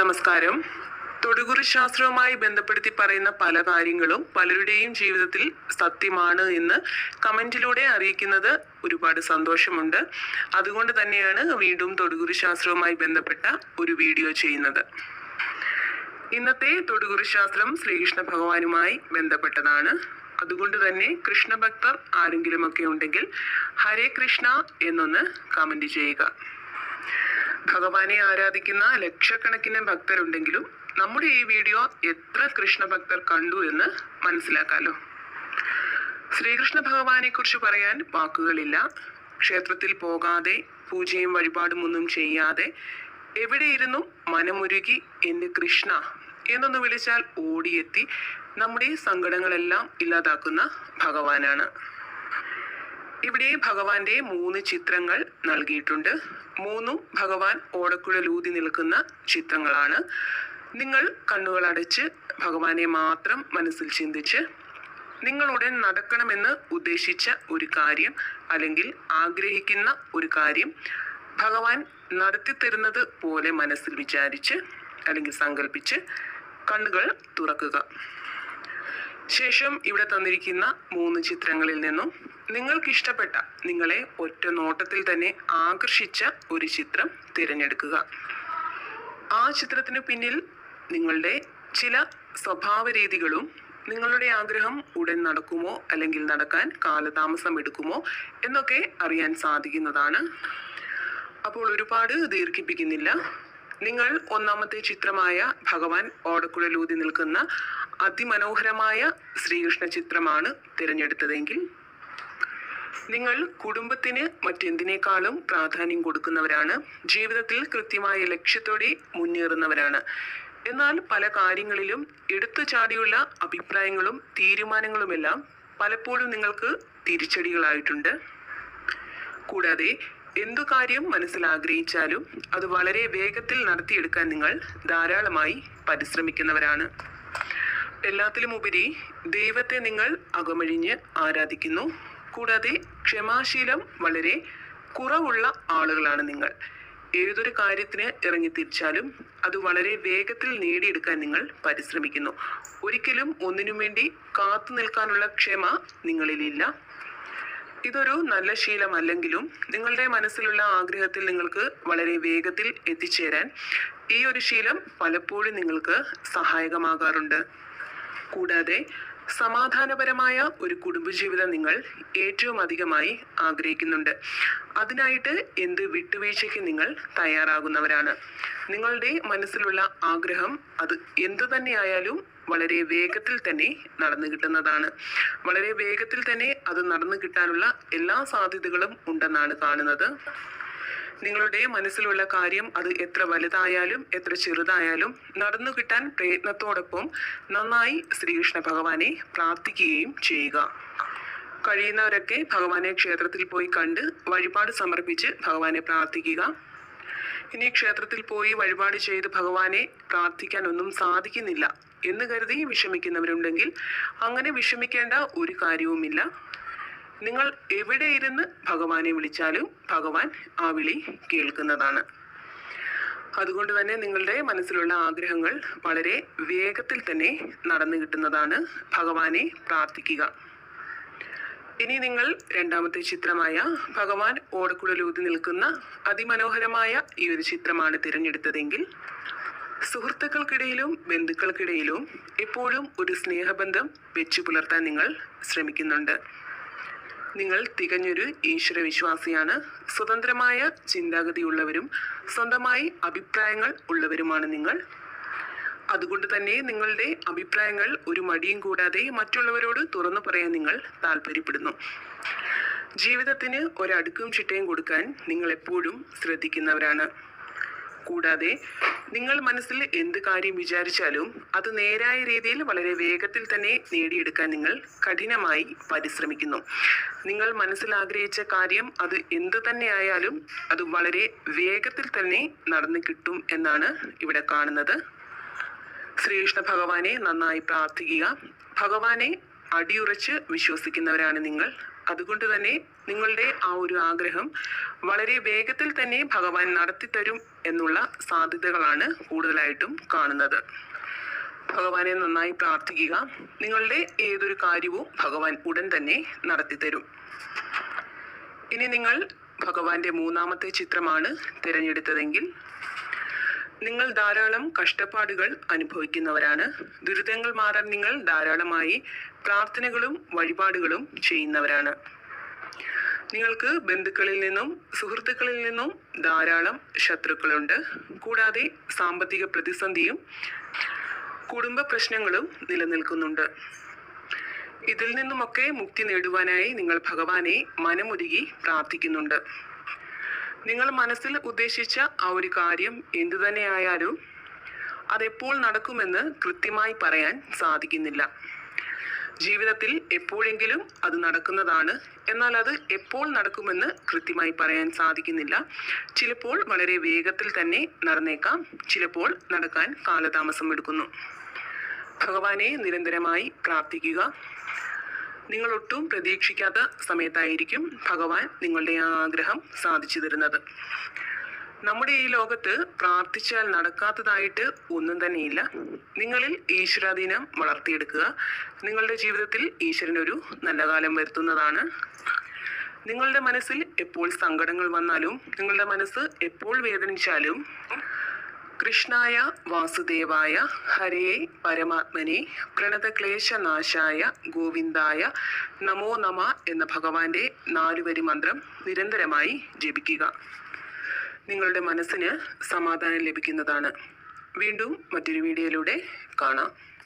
നമസ്കാരം. തൊടുകുറി ശാസ്ത്രവുമായി ബന്ധപ്പെടുത്തി പറയുന്ന പല കാര്യങ്ങളും പലരുടെയും ജീവിതത്തിൽ സത്യമാണ് എന്ന് കമന്റിലൂടെ അറിയിക്കുന്നത് ഒരുപാട് സന്തോഷമുണ്ട്. അതുകൊണ്ട് തന്നെയാണ് വീണ്ടും തൊടുകുറി ശാസ്ത്രവുമായി ബന്ധപ്പെട്ട ഒരു വീഡിയോ ചെയ്യുന്നത്. ഇന്നത്തെ തൊടുകുറി ശാസ്ത്രം ശ്രീകൃഷ്ണ ഭഗവാനുമായി ബന്ധപ്പെട്ടതാണ്. അതുകൊണ്ട് തന്നെ കൃഷ്ണഭക്തർ ആരെങ്കിലുമൊക്കെ ഉണ്ടെങ്കിൽ ഹരേ കൃഷ്ണ എന്നൊന്ന് കമന്റ് ചെയ്യുക. ഭഗവാനെ ആരാധിക്കുന്ന ലക്ഷക്കണക്കിന് ഭക്തരുണ്ടെങ്കിലും നമ്മുടെ ഈ വീഡിയോ എത്ര കൃഷ്ണ ഭക്തർ കണ്ടു എന്ന് മനസ്സിലാക്കാലോ. ശ്രീകൃഷ്ണ ഭഗവാനെ കുറിച്ച് പറയാൻ വാക്കുകളില്ല. ക്ഷേത്രത്തിൽ പോകാതെ പൂജയും വഴിപാടും ഒന്നും ചെയ്യാതെ എവിടെയിരുന്നു മനമുരുകി എന്റെ കൃഷ്ണ എന്നൊന്ന് വിളിച്ചാൽ ഓടിയെത്തി നമ്മുടെ സങ്കടങ്ങളെല്ലാം ഇല്ലാതാക്കുന്ന ഭഗവാനാണ്. ഇവിടെ ഭഗവാന്റെ മൂന്ന് ചിത്രങ്ങൾ നൽകിയിട്ടുണ്ട്. മൂന്നും ഭഗവാൻ ഓടക്കുഴലൂതി നിൽക്കുന്ന ചിത്രങ്ങളാണ്. നിങ്ങൾ കണ്ണുകൾ അടച്ച് ഭഗവാനെ മാത്രം മനസ്സിൽ ചിന്തിച്ച് നിങ്ങളുടെ നടക്കണമെന്ന് ഉദ്ദേശിച്ച ഒരു കാര്യം അല്ലെങ്കിൽ ആഗ്രഹിക്കുന്ന ഒരു കാര്യം ഭഗവാൻ നടത്തിത്തരുന്നത് പോലെ മനസ്സിൽ വിചാരിച്ച് അല്ലെങ്കിൽ സങ്കല്പിച്ച് കണ്ണുകൾ തുറക്കുക. ശേഷം ഇവിടെ തന്നിരിക്കുന്ന മൂന്ന് ചിത്രങ്ങളിൽ നിന്നും നിങ്ങൾക്ക് ഇഷ്ടപ്പെട്ട നിങ്ങളെ ഒറ്റ നോട്ടത്തിൽ തന്നെ ആകർഷിച്ച ഒരു ചിത്രം തിരഞ്ഞെടുക്കുക. ആ ചിത്രത്തിന് പിന്നിൽ നിങ്ങളുടെ ചില സ്വഭാവ രീതികളും നിങ്ങളുടെ ആഗ്രഹം ഉടൻ നടക്കുമോ അല്ലെങ്കിൽ നടക്കാൻ കാലതാമസം എടുക്കുമോ എന്നൊക്കെ അറിയാൻ സാധിക്കുന്നതാണ്. അപ്പോൾ ഒരുപാട് ദീർഘിപ്പിക്കുന്നില്ല. നിങ്ങൾ ഒന്നാമത്തെ ചിത്രമായ ഭഗവാൻ ഓടക്കുഴലൂതി നിൽക്കുന്ന അതിമനോഹരമായ ശ്രീകൃഷ്ണ ചിത്രമാണ് തിരഞ്ഞെടുത്തതെങ്കിൽ നിങ്ങൾ കുടുംബത്തിന് മറ്റെന്തിനേക്കാളും പ്രാധാന്യം കൊടുക്കുന്നവരാണ്. ജീവിതത്തിൽ കൃത്യമായ ലക്ഷ്യത്തോടെ മുന്നേറുന്നവരാണ്. എന്നാൽ പല കാര്യങ്ങളിലും എടുത്തു ചാടിയുള്ള അഭിപ്രായങ്ങളും തീരുമാനങ്ങളുമെല്ലാം പലപ്പോഴും നിങ്ങൾക്ക് തിരിച്ചടികളായിട്ടുണ്ട്. കൂടാതെ എന്തു കാര്യം മനസ്സിൽ ആഗ്രഹിച്ചാലും അത് വളരെ വേഗത്തിൽ നടത്തിയെടുക്കാൻ നിങ്ങൾ ധാരാളമായി പരിശ്രമിക്കുന്നവരാണ്. എല്ലാത്തിലും ഉപരി ദൈവത്തെ നിങ്ങൾ അകമഴിഞ്ഞ് ആരാധിക്കുന്നു. കൂടാതെ ക്ഷമാശീലം വളരെ കുറവുള്ള ആളുകളാണ് നിങ്ങൾ. ഏതൊരു കാര്യത്തിന് ഇറങ്ങി തിരിച്ചാലും അത് വളരെ വേഗത്തിൽ നേടിയെടുക്കാൻ നിങ്ങൾ പരിശ്രമിക്കുന്നു. ഒരിക്കലും ഒന്നിനു വേണ്ടി കാത്തു നിൽക്കാനുള്ള ക്ഷമ നിങ്ങളിലില്ല. ഇതൊരു നല്ല ശീലമല്ലെങ്കിലും നിങ്ങളുടെ മനസ്സിലുള്ള ആഗ്രഹത്തിൽ നിങ്ങൾക്ക് വളരെ വേഗത്തിൽ എത്തിച്ചേരാൻ ഈ ഒരു ശീലം പലപ്പോഴും നിങ്ങൾക്ക് സഹായകമാകാറുണ്ട്. കൂടാതെ സമാധാനപരമായ ഒരു കുടുംബജീവിതം നിങ്ങൾ ഏറ്റവും അധികമായി ആഗ്രഹിക്കുന്നുണ്ട്. അതിനായിട്ട് എന്ത് വിട്ടുവീഴ്ചയ്ക്ക് നിങ്ങൾ തയ്യാറാകുന്നവരാണ്. നിങ്ങളുടെ മനസ്സിലുള്ള ആഗ്രഹം അത് എന്തു തന്നെയായാലും വളരെ വേഗത്തിൽ തന്നെ നടന്നു കിട്ടുന്നതാണ്. വളരെ വേഗത്തിൽ തന്നെ അത് നടന്നു കിട്ടാനുള്ള എല്ലാ സാധ്യതകളും ഉണ്ടെന്നാണ് കാണുന്നത്. നിങ്ങളുടെ മനസ്സിലുള്ള കാര്യം അത് എത്ര വലുതായാലും എത്ര ചെറുതായാലും നടന്നു കിട്ടാൻ പ്രയത്നത്തോടൊപ്പം നന്നായി ശ്രീകൃഷ്ണ ഭഗവാനെ പ്രാർത്ഥിക്കുകയും ചെയ്യുക. കഴിയുന്നവരൊക്കെ ഭഗവാനെ ക്ഷേത്രത്തിൽ പോയി കണ്ട് വഴിപാട് സമർപ്പിച്ച് ഭഗവാനെ പ്രാർത്ഥിക്കുക. ഇനി ക്ഷേത്രത്തിൽ പോയി വഴിപാട് ചെയ്ത് ഭഗവാനെ പ്രാർത്ഥിക്കാൻ ഒന്നും സാധിക്കുന്നില്ല എന്ന് കരുതി വിഷമിക്കുന്നവരുണ്ടെങ്കിൽ അങ്ങനെ വിഷമിക്കേണ്ട ഒരു കാര്യവുമില്ല. നിങ്ങൾ എവിടെ ഇരുന്ന് ഭഗവാനെ വിളിച്ചാലും ഭഗവാൻ ആ വിളി കേൾക്കുന്നതാണ്. അതുകൊണ്ട് തന്നെ നിങ്ങളുടെ മനസ്സിലുള്ള ആഗ്രഹങ്ങൾ വളരെ വേഗത്തിൽ തന്നെ നടന്നു കിട്ടുന്നതാണ് ഭഗവാനെ പ്രാർത്ഥിക്കുക. ഇനി നിങ്ങൾ രണ്ടാമത്തെ ചിത്രമായ ഭഗവാൻ ഓടക്കുഴലൂതി നിൽക്കുന്ന അതിമനോഹരമായ ഈ ഒരു ചിത്രമാണ് തിരഞ്ഞെടുത്തതെങ്കിൽ സുഹൃത്തുക്കൾക്കിടയിലും ബന്ധുക്കൾക്കിടയിലും എപ്പോഴും ഒരു സ്നേഹബന്ധം വെച്ചു പുലർത്താൻ നിങ്ങൾ ശ്രമിക്കുന്നുണ്ട്. നിങ്ങൾ തികഞ്ഞൊരു ഈശ്വര വിശ്വാസിയാണ് സ്വതന്ത്രമായ ചിന്താഗതിയുള്ളവരും സ്വന്തമായി അഭിപ്രായങ്ങൾ ഉള്ളവരുമാണ് നിങ്ങൾ. അതുകൊണ്ട് തന്നെ നിങ്ങളുടെ അഭിപ്രായങ്ങൾ ഒരു മടിയും കൂടാതെ മറ്റുള്ളവരോട് തുറന്നു പറയാൻ നിങ്ങൾ താല്പര്യപ്പെടുന്നു. ജീവിതത്തിന് ഒരടുക്കും ചിട്ടയും കൊടുക്കാൻ നിങ്ങൾ എപ്പോഴും ശ്രദ്ധിക്കുന്നവരാണ്. കൂടാതെ നിങ്ങൾ മനസ്സിൽ എന്ത് കാര്യം വിചാരിച്ചാലും അത് നേരായ രീതിയിൽ വളരെ വേഗത്തിൽ തന്നെ നേടിയെടുക്കാൻ നിങ്ങൾ കഠിനമായി പരിശ്രമിക്കുന്നു. നിങ്ങൾ മനസ്സിൽ ആഗ്രഹിച്ച കാര്യം അത് എന്ത് തന്നെയായാലും അത് വളരെ വേഗത്തിൽ തന്നെ നടന്നു കിട്ടും എന്നാണ് ഇവിടെ കാണുന്നത്. ശ്രീകൃഷ്ണ ഭഗവാനെ നന്നായി പ്രാർത്ഥിക്കുക. ഭഗവാനെ അടിയുറച്ച് വിശ്വസിക്കുന്നവരാണ് നിങ്ങൾ. അതുകൊണ്ട് തന്നെ നിങ്ങളുടെ ആ ഒരു ആഗ്രഹം വളരെ വേഗത്തിൽ തന്നെ ഭഗവാൻ നടത്തിത്തരും എന്നുള്ള സാധ്യതകളാണ് കൂടുതലായിട്ടും കാണുന്നത്. ഭഗവാനെ നന്നായി പ്രാർത്ഥിക്കുക. നിങ്ങളുടെ ഏതൊരു കാര്യവും ഭഗവാൻ ഉടൻ തന്നെ നടത്തിത്തരും. ഇനി നിങ്ങൾ ഭഗവാന്റെ മൂന്നാമത്തെ ചിത്രമാണ് തിരഞ്ഞെടുത്തതെങ്കിൽ നിങ്ങൾ ധാരാളം കഷ്ടപ്പാടുകൾ അനുഭവിക്കുന്നവരാണ്. ദുരിതങ്ങൾ മാറാൻ നിങ്ങൾ ധാരാളമായി പ്രാർത്ഥനകളും വഴിപാടുകളും ചെയ്യുന്നവരാണ്. നിങ്ങൾക്ക് ബന്ധുക്കളിൽ നിന്നും സുഹൃത്തുക്കളിൽ നിന്നും ധാരാളം ശത്രുക്കളുണ്ട്. കൂടാതെ സാമ്പത്തിക പ്രതിസന്ധിയും കുടുംബ പ്രശ്നങ്ങളും നിലനിൽക്കുന്നുണ്ട്. ഇതിൽ നിന്നുമൊക്കെ മുക്തി നേടുവാനായി നിങ്ങൾ ഭഗവാനെ മനമുരുകി പ്രാർത്ഥിക്കുന്നുണ്ട്. നിങ്ങൾ മനസ്സിൽ ഉദ്ദേശിച്ച ആ ഒരു കാര്യം എന്തു തന്നെയായാലും അതെപ്പോൾ നടക്കുമെന്ന് കൃത്യമായി പറയാൻ സാധിക്കുന്നില്ല. ജീവിതത്തിൽ എപ്പോഴെങ്കിലും അത് നടക്കുന്നതാണ്. എന്നാൽ അത് എപ്പോൾ നടക്കുമെന്ന് കൃത്യമായി പറയാൻ സാധിക്കുന്നില്ല. ചിലപ്പോൾ വളരെ വേഗത്തിൽ തന്നെ നടന്നേക്കാം. ചിലപ്പോൾ നടക്കാൻ കാലതാമസം എടുക്കുന്നു. ഭഗവാനെ നിരന്തരമായി പ്രാർത്ഥിക്കുക. നിങ്ങൾ ഒട്ടും പ്രതീക്ഷിക്കാത്ത സമയത്തായിരിക്കും ഭഗവാൻ നിങ്ങളുടെ ആഗ്രഹം സാധിച്ചു തരുന്നത്. നമ്മുടെ ഈ ലോകത്ത് പ്രാർത്ഥിച്ചാൽ നടക്കാത്തതായിട്ട് ഒന്നും തന്നെയില്ല. നിങ്ങളിൽ ഈശ്വരാധീനം വളർത്തിയെടുക്കുക. നിങ്ങളുടെ ജീവിതത്തിൽ ഈശ്വരനൊരു നല്ല കാലം വരുത്തുന്നതാണ്. നിങ്ങളുടെ മനസ്സിൽ എപ്പോൾ സങ്കടങ്ങൾ വന്നാലും നിങ്ങളുടെ മനസ്സ് എപ്പോൾ വേദനിച്ചാലും കൃഷ്ണായ വാസുദേവായ ഹരേ പരമാത്മനെ പ്രണതക്ലേശനാശായ ഗോവിന്ദായ നമോ നമ എന്ന ഭഗവാന്റെ നാലുവരി മന്ത്രം നിരന്തരമായി ജപിക്കുക. നിങ്ങളുടെ മനസ്സിന് സമാധാനം ലഭിക്കുന്നതാണ്. വീണ്ടും മറ്റൊരു വീഡിയോയിലൂടെ കാണാം.